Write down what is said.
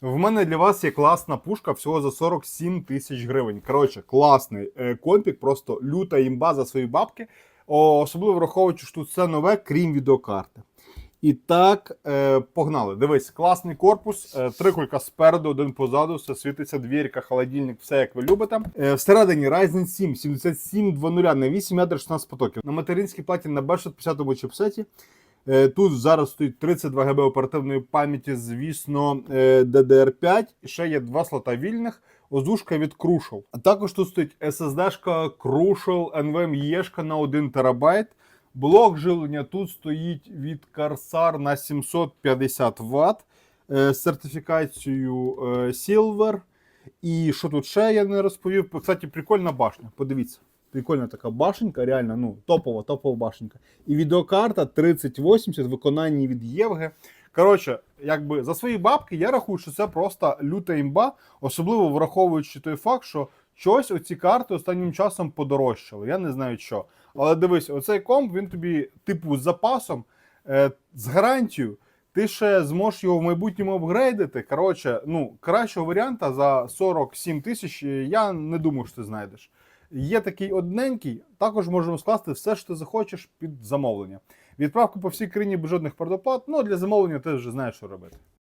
В мене для вас є класна пушка всього за 47 тисяч гривень. Коротше, класний е, компік, просто люта імба за свої бабки. Особливо враховуючи, що тут все нове, крім відеокарти. І так, е, погнали. Дивись, класний корпус, е, три кулька спереду, один позаду, все світиться, двірка, холодильник, все як ви любите. Всередині Ryzen 7 7700 на 8 ядер 16 потоків. На материнській платі на B650 чіпсеті. Е, Тут зараз стоїть 32 ГБ оперативної пам'яті, звісно, е, DDR5. І ще є два слота вільних. Озвушка від Crucial. А також тут стоїть SSD-шка Crucial NVMe на 1 ТБ. Блок живлення тут стоїть від Corsair на 750 Вт е, з сертифікацією е, Silver. І що тут ще я не розповів? Кстати, прикольна башня. Подивіться. Прикольна така башенька, реально, ну, топова, топова башенька. І відеокарта 3080 в виконанні від Євге. Коротше, якби за свої бабки я рахую, що це просто люта імба, особливо враховуючи той факт, що щось оці карти останнім часом подорожчали. Я не знаю що. Але дивись, оцей комп він тобі, типу, з запасом, е, з гарантією. Ти ще зможеш його в майбутньому апгрейдити. Коротше, ну, кращого варіанта за 47 тисяч я не думаю, що ти знайдеш. Є такий одненький, також можемо скласти все, що ти захочеш під замовлення. Відправку по всій країні без жодних предоплат, ну для замовлення ти вже знаєш, що робити.